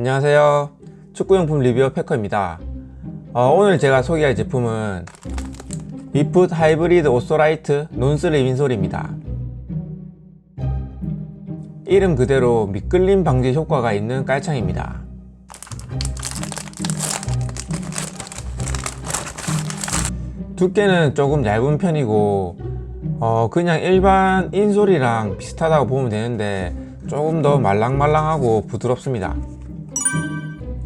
안녕하세요. 축구용품 리뷰어 패커입니다. 어, 오늘 제가 소개할 제품은 비풋 하이브리드 오소라이트 논슬립 인솔입니다. 이름 그대로 미끌림 방지 효과가 있는 깔창입니다. 두께는 조금 얇은 편이고 어, 그냥 일반 인솔이랑 비슷하다고 보면 되는데 조금 더 말랑말랑하고 부드럽습니다.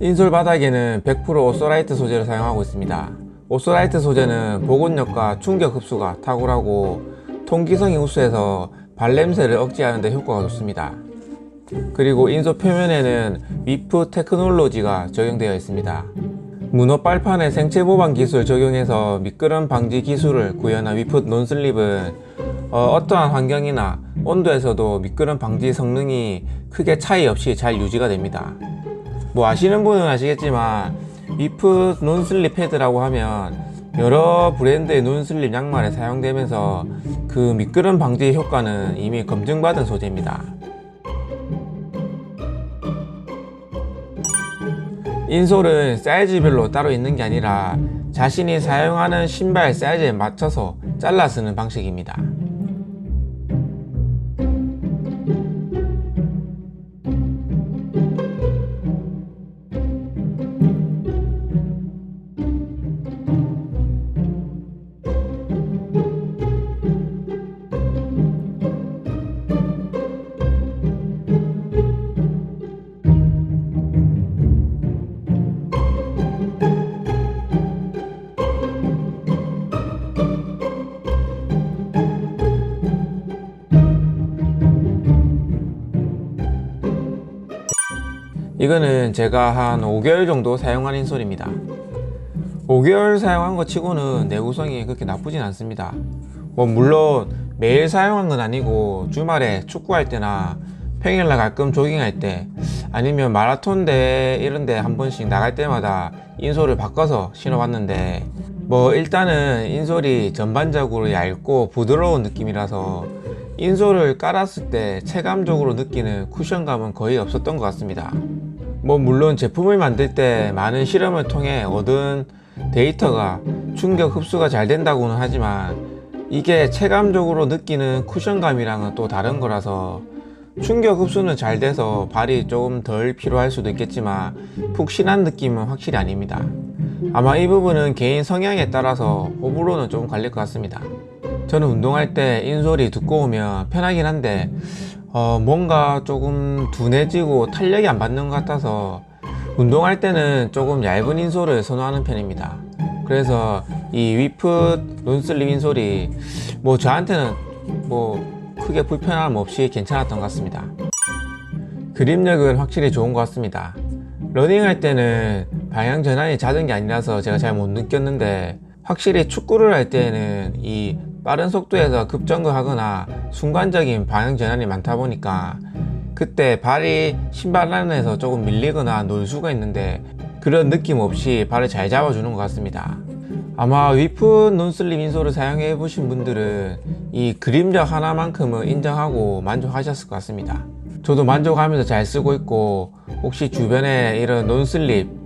인솔 바닥에는 100% 오소라이트 소재를 사용하고 있습니다. 오소라이트 소재는 보건력과 충격 흡수가 탁월하고 통기성이 우수해서 발냄새를 억제하는 데 효과가 좋습니다. 그리고 인솔 표면에는 위프 테크놀로지가 적용되어 있습니다. 문어 빨판의 생체 보방 기술 적용해서 미끄럼 방지 기술을 구현한 위풋 논슬립은 어, 떠한 환경이나 온도에서도 미끄럼 방지 성능이 크게 차이 없이 잘 유지가 됩니다. 뭐 아시는 분은 아시겠지만 위풋 논슬립 패드라고 하면 여러 브랜드의 논슬립 양말에 사용되면서 그 미끄럼 방지 효과는 이미 검증받은 소재입니다. 인솔은 사이즈별로 따로 있는 게 아니라 자신이 사용하는 신발 사이즈에 맞춰서 잘라 쓰는 방식입니다. 이거는 제가 한 5개월 정도 사용한 인솔입니다. 5개월 사용한 것 치고는 내구성이 그렇게 나쁘진 않습니다. 뭐 물론 매일 사용한 건 아니고 주말에 축구할 때나 평일날 가끔 조깅할 때 아니면 마라톤 대회 이런 데 한 번씩 나갈 때마다 인솔을 바꿔서 신어봤는데 뭐 일단은 인솔이 전반적으로 얇고 부드러운 느낌이라서 인솔을 깔았을 때 체감적으로 느끼는 쿠션감은 거의 없었던 것 같습니다. 뭐 물론 제품을 만들 때 많은 실험을 통해 얻은 데이터가 충격 흡수가 잘 된다고는 하지만 이게 체감적으로 느끼는 쿠션감이랑은 또 다른 거라서 충격 흡수는 잘 돼서 발이 조금 덜 피로할 수도 있겠지만 푹신한 느낌은 확실히 아닙니다. 아마 이 부분은 개인 성향에 따라서 호불호는 좀 갈릴 것 같습니다. 저는 운동할 때 인솔이 두꺼우면 편하긴 한데 어, 뭔가 조금 둔해지고 탄력이 안 받는 것 같아서 운동할 때는 조금 얇은 인솔을 선호하는 편입니다. 그래서 이 위풋 논슬립 인솔이 뭐 저한테는 뭐 크게 불편함 없이 괜찮았던 것 같습니다. 그립력은 확실히 좋은 것 같습니다. 러닝할 때는 방향 전환이 잦은 게 아니라서 제가 잘 못 느꼈는데 확실히 축구를 할 때는 이 빠른 속도에서 급정거하거나 순간적인 방향 전환이 많다 보니까 그때 발이 신발 안에서 조금 밀리거나 놀 수가 있는데 그런 느낌 없이 발을 잘 잡아주는 것 같습니다. 아마 위프 논슬립 인솔을 사용해 보신 분들은 이 그림력 하나만큼은 인정하고 만족하셨을 것 같습니다. 저도 만족하면서 잘 쓰고 있고 혹시 주변에 이런 논슬립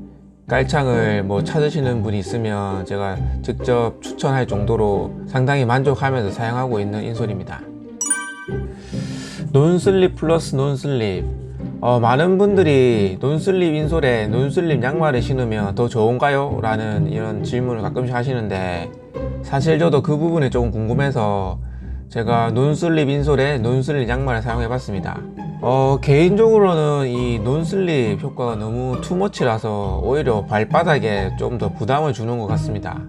깔창을 뭐 찾으시는 분이 있으면 제가 직접 추천할 정도로 상당히 만족하면서 사용하고 있는 인솔입니다. 논슬립 플러스 논슬립 어, 많은 분들이 논슬립 인솔에 논슬립 양말을 신으면 더 좋은가요? 라는 이런 질문을 가끔씩 하시는데 사실 저도 그 부분이 조금 궁금해서 제가 논슬립 인솔에 논슬립 양말을 사용해 봤습니다 어, 개인적으로는 이 논슬립 효과가 너무 투머치라서 오히려 발바닥에 좀 더 부담을 주는 것 같습니다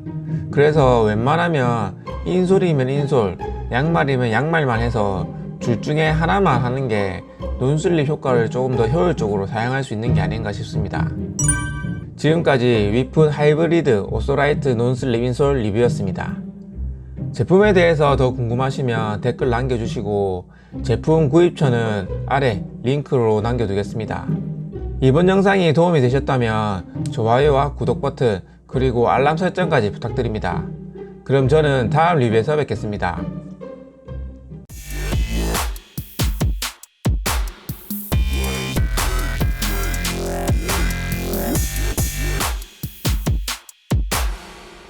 그래서 웬만하면 인솔이면 인솔 양말이면 양말만 해서 둘 중에 하나만 하는 게 논슬립 효과를 조금 더 효율적으로 사용할 수 있는 게 아닌가 싶습니다. 지금까지 위풋 하이브리드 오소라이트 논슬립 인솔 리뷰였습니다. 제품에 대해서 더 궁금하시면 댓글 남겨주시고 제품 구입처는 아래 링크로 남겨두겠습니다. 이번 영상이 도움이 되셨다면 좋아요와 구독 버튼 그리고 알람 설정까지 부탁드립니다. 그럼 저는 다음 리뷰에서 뵙겠습니다.